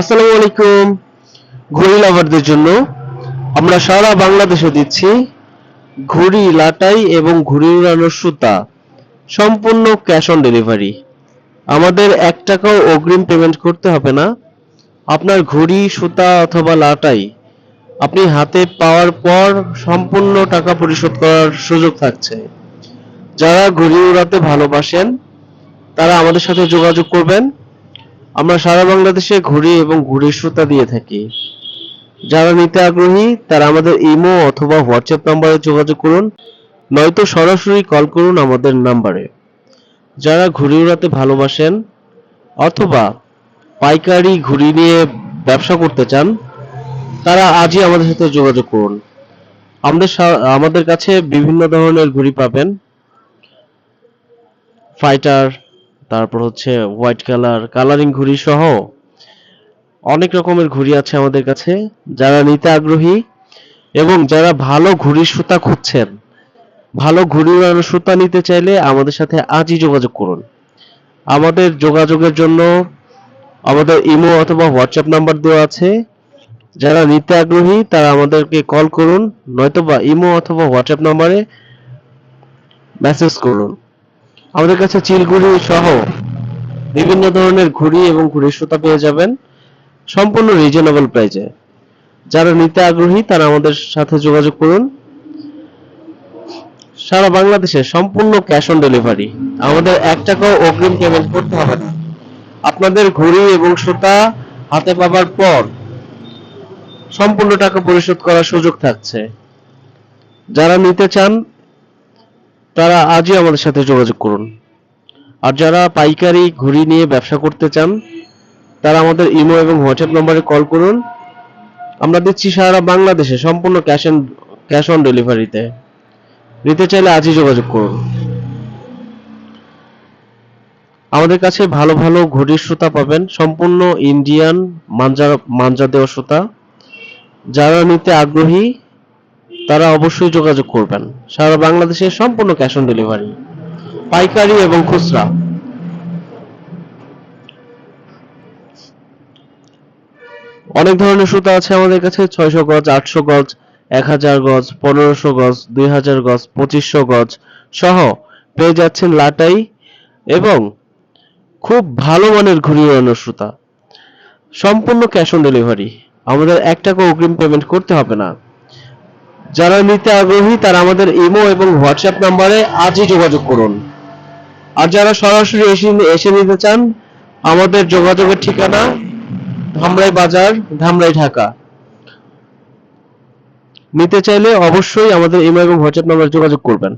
আসসালামু আলাইকুম ঘড়ি লাভারদের জন্য। আমরা সারা বাংলাদেশে দিচ্ছি ঘড়ি লাটাই এবং ঘড়ি উড়ানোর সুতা। সম্পূর্ণ ক্যাশ অন ডেলিভারি। আমাদের এক টাকাও অগ্রিম পেমেন্ট করতে হবে না। আপনার ঘড়ি, সুতা অথবা লাটাই আপনি হাতে পাওয়ার পর সম্পূর্ণ টাকা পরিশোধ করার সুযোগ থাকছে। যারা ঘড়ি উড়াতে ভালোবাসেন, তারা আমাদের সাথে যোগাযোগ করবেন। আমরা সারা বাংলাদেশে ঘুড়ি এবং ঘুড়ির শ্রোতা দিয়ে থাকি। যারা নিতে আগ্রহী, তারা আমাদের ইমো অথবা হোয়াটসঅ্যাপ নাম্বারে যোগাযোগ করুন, নয়তো সরাসরি কল করুন আমাদের নাম্বারে। যারা ঘুড়ি উড়াতে ভালোবাসেন অথবা পাইকারি ঘুড়ি নিয়ে ব্যবসা করতে চান, তারা আজই আমাদের সাথে যোগাযোগ করুন। আমাদের আমাদের কাছে বিভিন্ন ধরনের ঘুড়ি পাবেন। ফাইটার তারপর হচ্ছে হোয়াইট কালার কালারিং ঘুড়ি সহ অনেক রকমের ঘুড়ি আছে আমাদের কাছে। যারা নিতে আগ্রহী এবং যারা ভালো ঘুড়ির সুতা খুঁজছেন, ভালো ঘুড়ি উড়ানোর সুতা নিতে চাইলে আমাদের সাথে আজই যোগাযোগ করুন। আমাদের যোগাযোগের জন্য আমাদের ইমো অথবা হোয়াটসঅ্যাপ নাম্বার দেওয়া আছে। যারা নিতে আগ্রহী তারা আমাদেরকে কল করুন, নয়তোবা ইমো অথবা হোয়াটসঅ্যাপ নাম্বারে মেসেজ করুন। আমাদের কাছে চিলগুড়ি সহ বিভিন্ন ধরনের ঘুড়ি এবং ঘুড়ির সুতা পেয়ে যাবেন। সম্পূর্ণ রিজনেবল প্রাইজে যারা নিতে আগ্রহী, তারা আমাদের সাথে যোগাযোগ করুন। সারা বাংলাদেশে সম্পূর্ণ ক্যাশ অন ডেলিভারি আমাদের এক টাকাও অগ্রিম পেমেন্ট করতে হবে না। আপনাদের ঘড়ি এবং সুতা হাতে পাবার পর সম্পূর্ণ টাকা পরিশোধ করার সুযোগ থাকছে। যারা নিতে চান তারা আজই আমাদের সাথে যোগাযোগ করুন। আর যারা পাইকারি ঘুড়ি নিয়ে ব্যবসা করতে চান, তারা আমাদের ইমো এবং হোয়াটসঅ্যাপ নম্বরে কল করুন। আমরা দিচ্ছি সারা বাংলাদেশে সম্পূর্ণ ক্যাশ অন ক্যাশ অন ডেলিভারিতে। নিতে চাইলে আজই যোগাযোগ করুন। আমাদের কাছে ভালো ভালো ঘড়ির সুতা পাবেন, সম্পূর্ণ ইন্ডিয়ান মাঞ্জা মাঞ্জা দেওয়া সুতা। যারা নিতে আগ্রহী তারা অবশ্যই যোগাযোগ করবেন। সারা বাংলাদেশে সম্পূর্ণ ক্যাশ অন ডেলিভারি পাইকারি এবং খুচরা। অনেক ধরনের সুতা আছে আমাদের কাছে, ছয়শো গজ, আটশো গজ, এক হাজার গজ, পনেরোশো গজ, দুই হাজার গজ, পঁচিশশো গজ সহ পেয়ে যাচ্ছেন লাটাই এবং খুব ভালো মানের ঘুড়ি ওড়ানোর সুতা। সম্পূর্ণ ক্যাশ অন ডেলিভারি আমাদের এক টাকা অগ্রিম পেমেন্ট করতে হবে না। যারা নিতে আগ্রহী, তারা আমাদের ইমো এবং হোয়াটসঅ্যাপ নাম্বারে আজই যোগাযোগ করুন। আর যারা সরাসরি এসে এসে নিতে চান, আমাদের যোগাযোগের ঠিকানা ধামরাই বাজার, ধামরাই ঢাকা। নিতে চাইলে অবশ্যই আমাদের ইমো এবং হোয়াটসঅ্যাপ নাম্বারে যোগাযোগ করবেন।